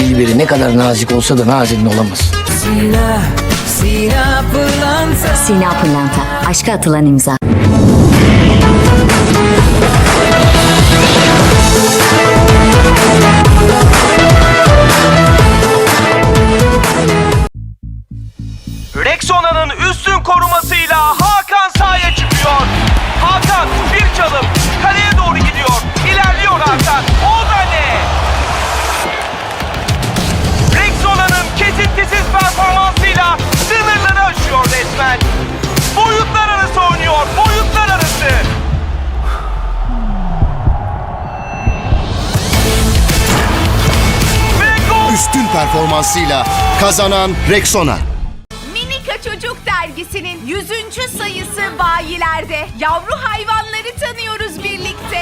Dilberi ne kadar nazik olsa da nazenin olamaz. Sina, Sina Pırlanta Sina Pırlanta. Aşka atılan imza. Rexona'nın üstün korumasıyla Hakan sahaya çıkıyor. Hakan bir çalım kaleye doğru gidiyor. İlerliyor Hakan. O da ne? Kesintisiz performansıyla sınırları aşıyor resmen. Boyutlar arası oynuyor. Boyutlar arası. Üstün performansıyla kazanan Rexona. Minika Çocuk Dergisi'nin 100. sayısı bayilerde. Yavru hayvanları tanıyoruz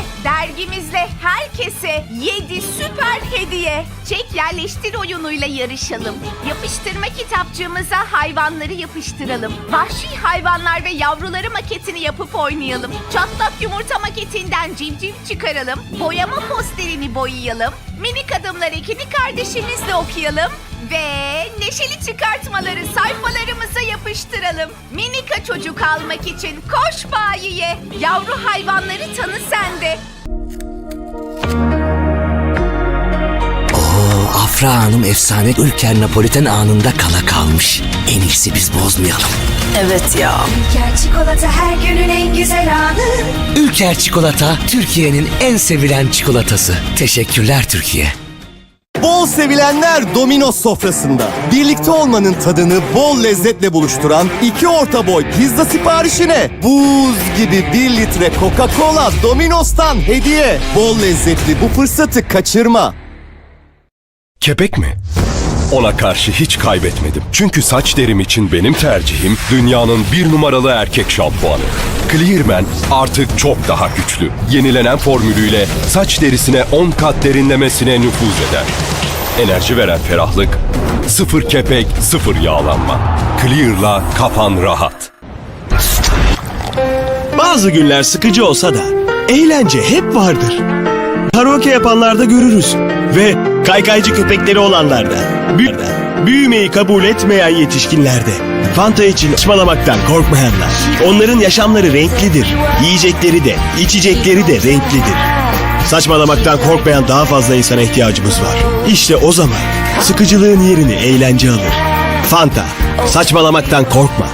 birlikte. Dergimizle herkese 7 süper hediye. Çek yerleştir oyunuyla yarışalım. Yapıştırma kitapçığımıza hayvanları yapıştıralım. Vahşi hayvanlar ve yavruları maketini yapıp oynayalım. Çatlak yumurta maketinden civciv çıkaralım. Boyama posterini boyayalım. Minik adımlar ekini kardeşimizle okuyalım. Ve neşeli çıkartmaları sayfalarımıza yapıştıralım. Minika çocuk almak için koş bayiye. Yavru hayvanları tanı sende. Afra Hanım efsane Ülker Napoliten anında kala kalmış. En iyisi biz bozmayalım. Ülker çikolata her günün en güzel anı. Ülker Çikolata Türkiye'nin en sevilen çikolatası. Teşekkürler Türkiye. Bol sevilenler Domino's sofrasında. Birlikte olmanın tadını bol lezzetle buluşturan iki orta boy pizza siparişine buz gibi bir litre Coca-Cola Domino's'tan hediye. Bol lezzetli bu fırsatı kaçırma. Kepek mi? Ona karşı hiç kaybetmedim. Çünkü saç derim için benim tercihim dünyanın bir numaralı erkek şampuanı. Clearman artık çok daha güçlü. Yenilenen formülüyle saç derisine 10 kat derinlemesine nüfuz eder. Enerji veren ferahlık, sıfır kepek, sıfır yağlanma. Clear'la kafan rahat. Bazı günler sıkıcı olsa da eğlence hep vardır. Karaoke yapanlarda görürüz ve kaykaycı köpekleri olanlarda, büyü- büyümeyi kabul etmeyen yetişkinlerde, Fanta için saçmalamaktan korkmayanlar. Onların yaşamları renklidir. Yiyecekleri de, içecekleri de renklidir. Saçmalamaktan korkmayan daha fazla insana ihtiyacımız var. İşte o zaman sıkıcılığın yerini eğlence alır. Fanta, saçmalamaktan korkma.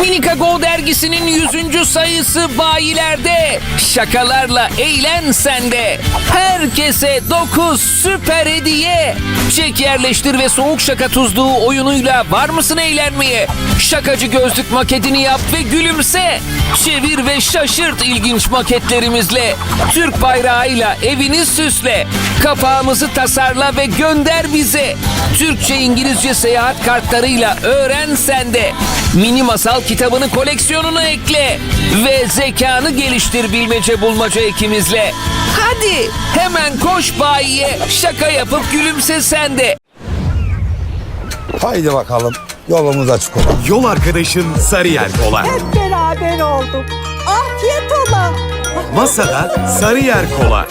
Minika Go dergisinin 100. sayısı bayilerde. Şakalarla eğlen sende. Herkese 9 süper hediye. Çek yerleştir ve soğuk şaka tuzluğu oyunuyla var mısın eğlenmeye? Şakacı gözlük maketini yap ve gülümse. Çevir ve şaşırt ilginç maketlerimizle. Türk bayrağıyla evini süsle. Kapağımızı tasarla ve gönder bize. Türkçe İngilizce seyahat kartlarıyla öğren sen de. Mini masal kitabını koleksiyonuna ekle. Ve zekanı geliştir bilmece bulmaca ekimizle. Hadi hemen koş bayiye şaka yapıp gülümse sen de. Haydi bakalım yolumuz açık olan. Yol arkadaşın Sarıyer Kola. Beraber olduk. Afiyet ola. Masada Sarıyer Kola.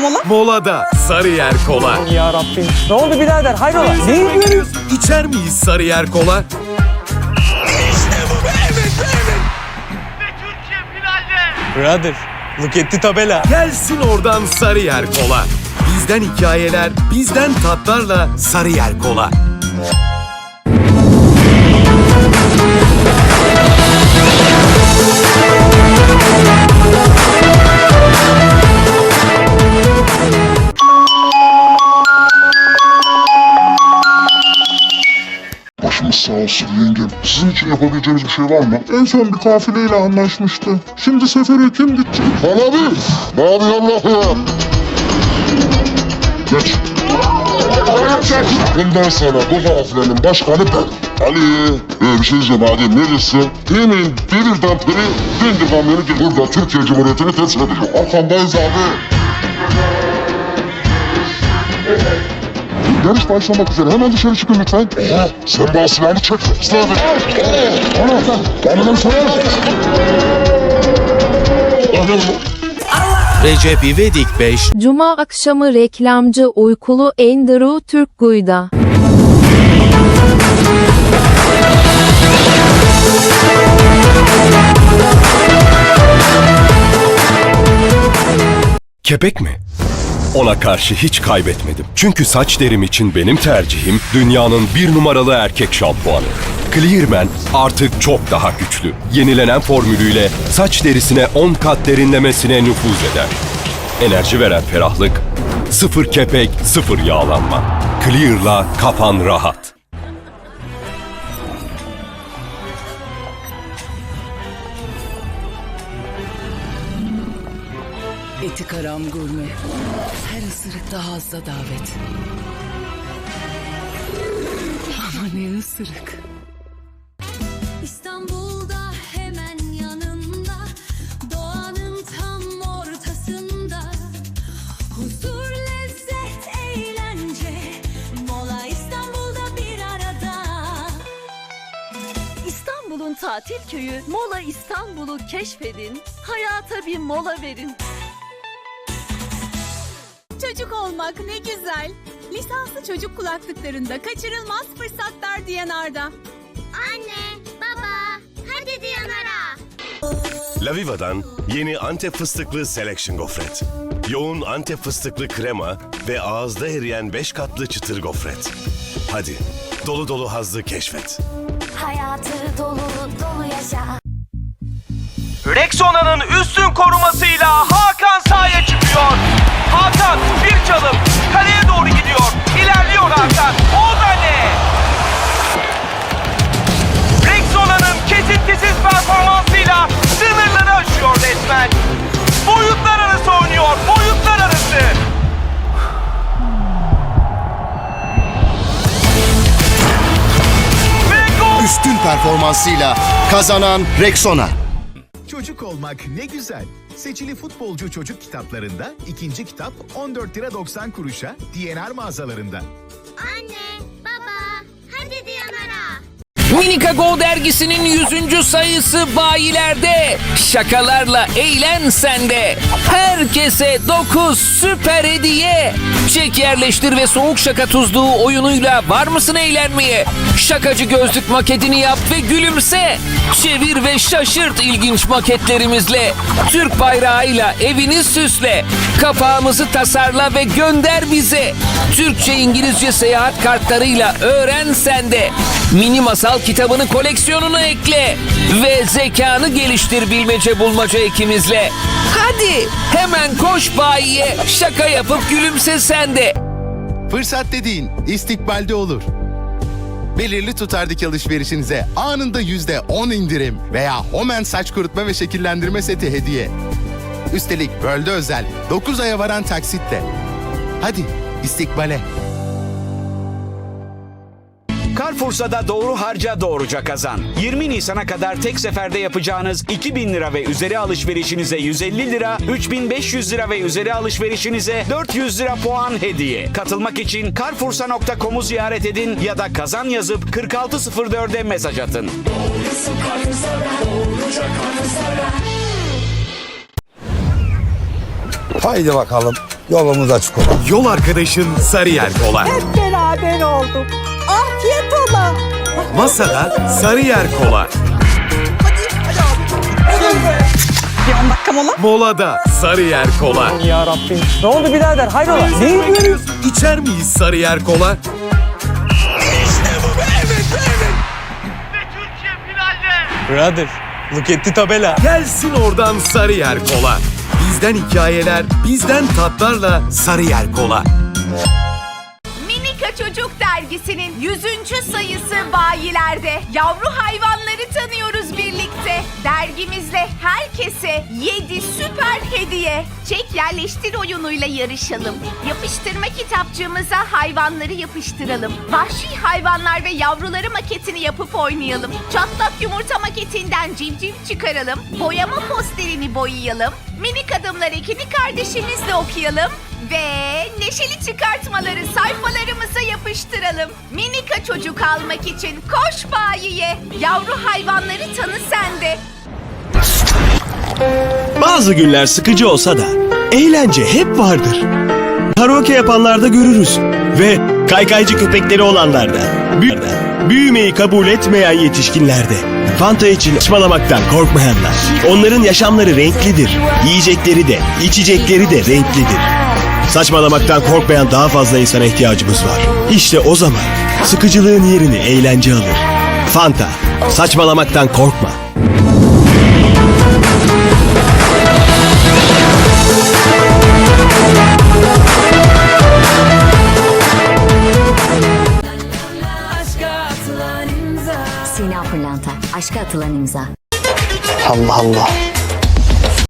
Mola. Molada Sarıyer Kola. Ya Rabbim. Ne oldu birader? Hayrola? Ne görüyoruz? İçer miyiz Sarıyer Kola? Türkiye finalde. Brother, look at the tabela. Gelsin oradan Sarıyer Kola. Bizden hikayeler, bizden tatlarla Sarıyer Kola. Başımız sağ olsun yengem. Sizin için yapabileceğiniz bir şey var mı? En son bir kafileyle anlaşmıştı. Şimdi sefere kim gidecek? Bana bir. Mavi Allah'ım. Geç. Bundan sonra bu kafilenin başkanı ben. Ali, ee, bir şey diyeceğim Adem neredesin? Demin Demir'den beri Dindir kamyonu burada Türkiye Cumhuriyeti'ni temsil ediyor. Arkandayız abi. Yarış başlamak üzere. Hemen dışarı çıkın lütfen. Sen bana silahını çek. Silahı ver. Ana. Söyle. Anladın mı? Recep İvedik 5 Cuma akşamı reklamcı uykulu Andrew Türkguy'da. Kepek mi? Ona karşı hiç kaybetmedim. Çünkü saç derim için benim tercihim dünyanın bir numaralı erkek şampuanı. Clearman artık çok daha güçlü. Yenilenen formülüyle saç derisine 10 kat derinlemesine nüfuz eder. Enerji veren ferahlık, sıfır kepek, sıfır yağlanma. Clear'la kafan rahat. Eti karam gurme. Her ısırıkta hazza davet. Ama ne ısırık. İstanbul'da hemen yanında Doğanın tam ortasında Huzur, lezzet, eğlence Mola İstanbul'da bir arada İstanbul'un tatil köyü Mola İstanbul'u keşfedin. Hayata bir mola verin. Çocuk olmak ne güzel. Lisanslı çocuk kulaklıklarında kaçırılmaz fırsatlar Diyanar'da. Anne, baba, hadi Diyanara Laviva'dan yeni Antep fıstıklı Selection gofret. Yoğun Antep fıstıklı krema ve ağızda eriyen 5 katlı çıtır gofret. Hadi dolu dolu hazzı keşfet. Hayatı dolu dolu yaşa Rexona'nın üstün korumasıyla Hakan sahaya çıkıyor. Hakan bir çalım kaleye doğru gidiyor. İlerliyor Hakan. O da ne? Rexona'nın kesintisiz performansıyla sınırları aşıyor resmen. Boyutlar arası oynuyor. Boyutlar arası. Üstün performansıyla kazanan Rexona. Çocuk olmak ne güzel. Seçili futbolcu çocuk kitaplarında ikinci kitap 14 lira 90 kuruşa DNR mağazalarında. Anne, Minika Go dergisinin 100. sayısı bayilerde. Şakalarla eğlen sende. Herkese 9 süper hediye. Çek yerleştir ve soğuk şaka tuzluğu oyunuyla var mısın eğlenmeye? Şakacı gözlük maketini yap ve gülümse. Çevir ve şaşırt ilginç maketlerimizle. Türk bayrağıyla evini süsle. Kapağımızı tasarla ve gönder bize. Türkçe İngilizce seyahat kartlarıyla öğren sen de. Mini masal kitabını koleksiyonuna ekle. Ve zekanı geliştir bilmece bulmaca ekimizle. Hadi hemen koş bayiye şaka yapıp gülümse sen de. Fırsat dediğin istikbalde olur. Belirli tutardık alışverişinize anında yüzde 10 indirim veya Homen saç kurutma ve şekillendirme seti hediye. Üstelik bölde özel 9 aya varan taksitle. Hadi istikbale. Carrefour'sa da doğru harca doğruca kazan. 20 Nisan'a kadar tek seferde yapacağınız 2000 lira ve üzeri alışverişinize 150 lira, 3500 lira ve üzeri alışverişinize 400 lira puan hediye. Katılmak için carrefoursa.com'u ziyaret edin ya da kazan yazıp 4604'e mesaj atın. Haydi bakalım yolumuz açık olsun. Yol arkadaşın Sarıyer Kola. Beraber olduk. Afiyet ola. Masada Sarıyer Kola. Bir 10 dakika mola. Molada Sarıyer Kola. Ya Rabbim. Ne oldu birader? Hayrola? Ne yapıyorsun? İçer miyiz Sarıyer Kola? Ve Türkiye finalde. Brother, look at the tabela. Gelsin oradan Sarıyer Kola. Bizden hikayeler, bizden tatlarla Sarıyer Kola. Çocuk Dergisi'nin 100. sayısı bayilerde. Yavru hayvanları tanıyoruz birlikte. Dergimizle herkese 7 süper hediye. Çek yerleştir oyunuyla yarışalım. Yapıştırma kitapçığımıza hayvanları yapıştıralım. Vahşi hayvanlar ve yavruları maketini yapıp oynayalım. Çatlak yumurta maketinden civciv çıkaralım. Boyama posterini boyayalım. Minik adımlar ekini kardeşimizle okuyalım. Ve neşeli çıkartmaları sayfalarımıza yapıştıralım. Minika çocuk almak için koş bayiye. Yavru hayvanları tanı sende. Bazı günler sıkıcı olsa da eğlence hep vardır. Karaoke yapanlarda görürüz. Ve kaykaycı köpekleri olanlarda. Büyü- büyümeyi kabul etmeyen yetişkinlerde. Fanta için saçmalamaktan korkmayanlar. Onların yaşamları renklidir. Yiyecekleri de, içecekleri de renklidir. Saçmalamaktan korkmayan daha fazla insana ihtiyacımız var. İşte o zaman sıkıcılığın yerini eğlence alır. Fanta, saçmalamaktan korkma. Atılan imza. Allah Allah.